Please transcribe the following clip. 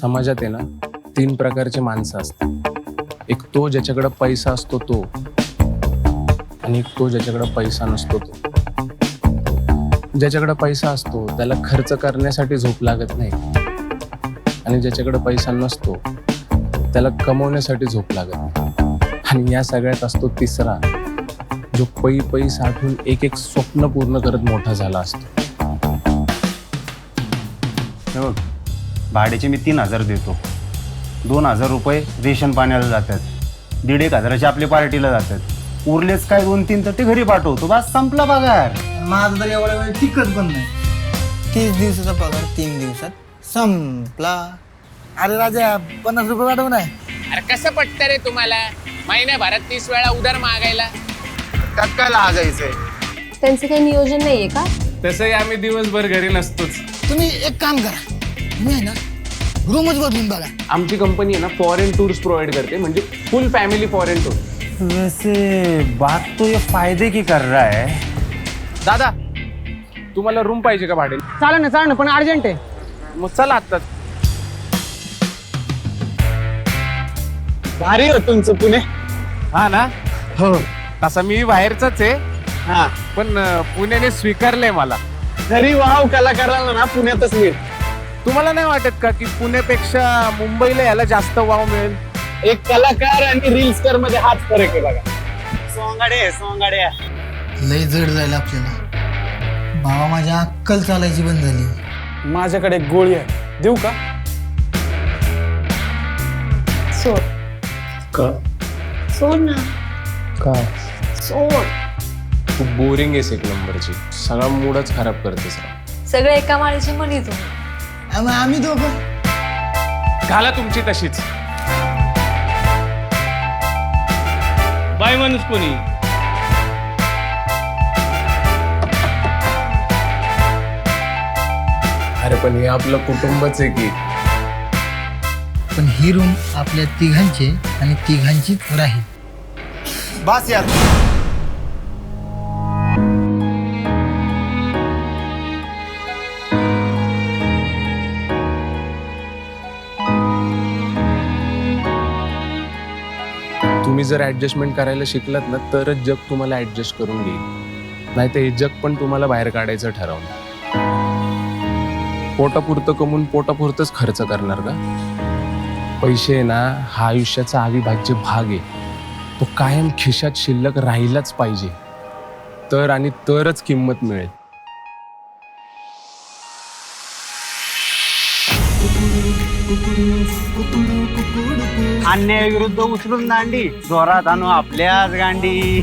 समाजात आहे ना तीन प्रकारचे माणसं असतात. एक तो ज्याच्याकडं पैसा असतो तो आणि एक तो ज्याच्याकडं पैसा नसतो तो. ज्याच्याकडं पैसा असतो त्याला खर्च करण्यासाठी झोप लागत नाही. आणि ज्याच्याकडे पैसा नसतो त्याला कमवण्यासाठी झोप लागत नाही. आणि या सगळ्यात असतो तिसरा जो पै पै साठून एक एक स्वप्न पूर्ण करत मोठा झाला असतो. भाड्याचे मी तीन हजार देतो. दोन हजार रुपये रेशन पाण्याला जातात. दीड एक हजाराचे आपले पार्टीला जातात. उरलेच काय दोन तीन तर ते घरी पाठवतो. बस संपला पगार. माझं तर एवढ्या वेळ टिकत पण नाही. तीस दिवसाचा पगार तीन दिवसात संपला. अरे राजा पन्नास रुपये वाढव नाही अरे कसं पटतं रे तुम्हाला? महिन्याभरात तीस वेळा उधार मागायला. त्यात काय लागायचंय त्यांचं काही नियोजन नाहीये का? तसंही आम्ही दिवसभर घरी नसतोच. तुम्ही एक काम करा. तुम्ही आहे ना? रूमच बदलून बघा. आमची कंपनी आहे ना फॉरेन टूर्स प्रोव्हाइड करते म्हणजे फुल फॅमिली फॉरेन टूर वैसे बात तो ये फायदे की कर रहा है। दादा तुम्हाला रूम पाहिजे का भाडे? चालेल ना चालेल ना पण अर्जंट आहे. मग चला आत्ताच भारी हो तुमचं पुणे. हा ना? हो. तसा मी बाहेरचाच आहे. हा. पण अं, पुण्याने स्वीकारलंय मला. घरी वाव कलाकाराला ना पुण्यातच मिळ तुम्हाला नाही वाटत का की पुण्यापेक्षा मुंबईला याला जास्त वाव मिळेल? एक कलाकार आणि रील्स कर मध्ये हाच फरक आहे बघा. सोंगाडे सोंगाड्या लय जड जायला आपल्याला. भावा माझ्या अक्कल चालायची बंद झाली. माझ्याकडे एक गोळी आहे. देऊ का? सोड. का? सोड ना. का? सोड. खूप बोरिंग आहेस एक नंबरची. सगळा मूडच खराब करतेस. सगळे एका माळीची मनी तुम्ही आम्ही आम्ही दोघं. घाला तुमची तशीच. बाय माणूस कोणी? अरे पण हे आपलं कुटुंबच आहे की. पण ही रूम आपल्या तिघांची आणि तिघांचीच राहील. बस यार. तुम्ही जर ॲडजस्टमेंट करायला शिकलात ना तरच जग तुम्हाला ॲडजस्ट करून घेईल. नाही तर हे जग पण तुम्हाला बाहेर काढायचं ठरवलं पोटापुरतं कमवून पोटापुरतंच खर्च करणार का? पैसे ना हा आयुष्याचा अविभाज्य भाग आहे. तो कायम खिशात शिल्लक राहिलाच पाहिजे. तर आणि तरच किंमत मिळेल. अन्याय विरुद्ध उचलून दांडी जोरात आणू आपल्याच गांडी